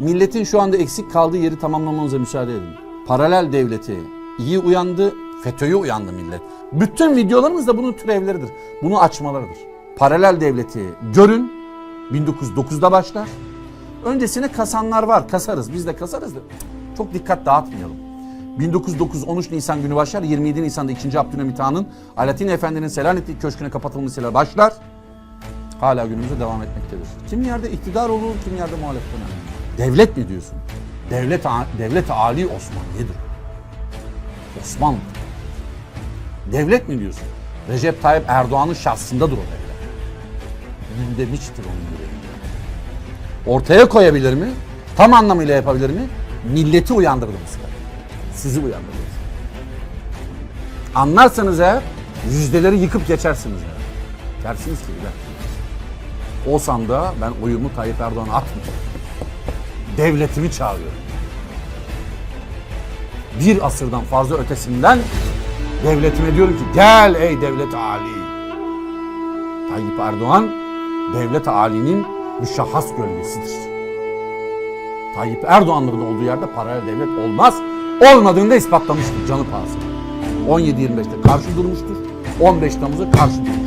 Milletin şu anda eksik kaldığı yeri tamamlamamıza müsaade edin. Paralel devleti iyi uyandı, FETÖ'ye uyandı millet. Bütün videolarımız da bunun türevleridir. Bunu açmalarıdır. Paralel devleti görün. 1909'da başlar. Öncesine kasanlar var. Kasarız. Biz de kasarız da. Çok dikkat dağıtmayalım. 1909 13 Nisan günü başlar. 27 Nisan'da 2. Abdülhamit Han'ın Alaaddin Efendi'nin Selanik'teki köşküne kapatılmasıyla başlar. Hala günümüzde devam etmektedir. Kim yerde iktidar olur, kim yerde muhalefet döner. Devlet mi diyorsun? Devlet, devlet Ali Osmaniye'dir. Osmanlı. Devlet mi diyorsun? Recep Tayyip Erdoğan'ın şahsındadır o devlet. Gündemiştir onun yüreğinde. Ortaya koyabilir mi? Tam anlamıyla yapabilir mi? Milleti uyandırdı bu sefer. Sizi uyandırdı. Anlarsanız eğer yüzdeleri yıkıp geçersiniz eğer. Dersiniz ki dakika. Olsam da ben oyumu Tayyip Erdoğan'a atmayacağım. Devletimi çağırıyorum. Bir asırdan fazla ötesinden devletime diyorum ki gel ey devlet Ali. Tayyip Erdoğan devlet Ali'nin müşahhas gölgesidir. Tayyip Erdoğan'ların olduğu yerde paralel devlet olmaz. Olmadığını da ispatlamıştır canı pahasına. 17-25'te karşı durmuştur. 15 Temmuz'da karşı durmuştur.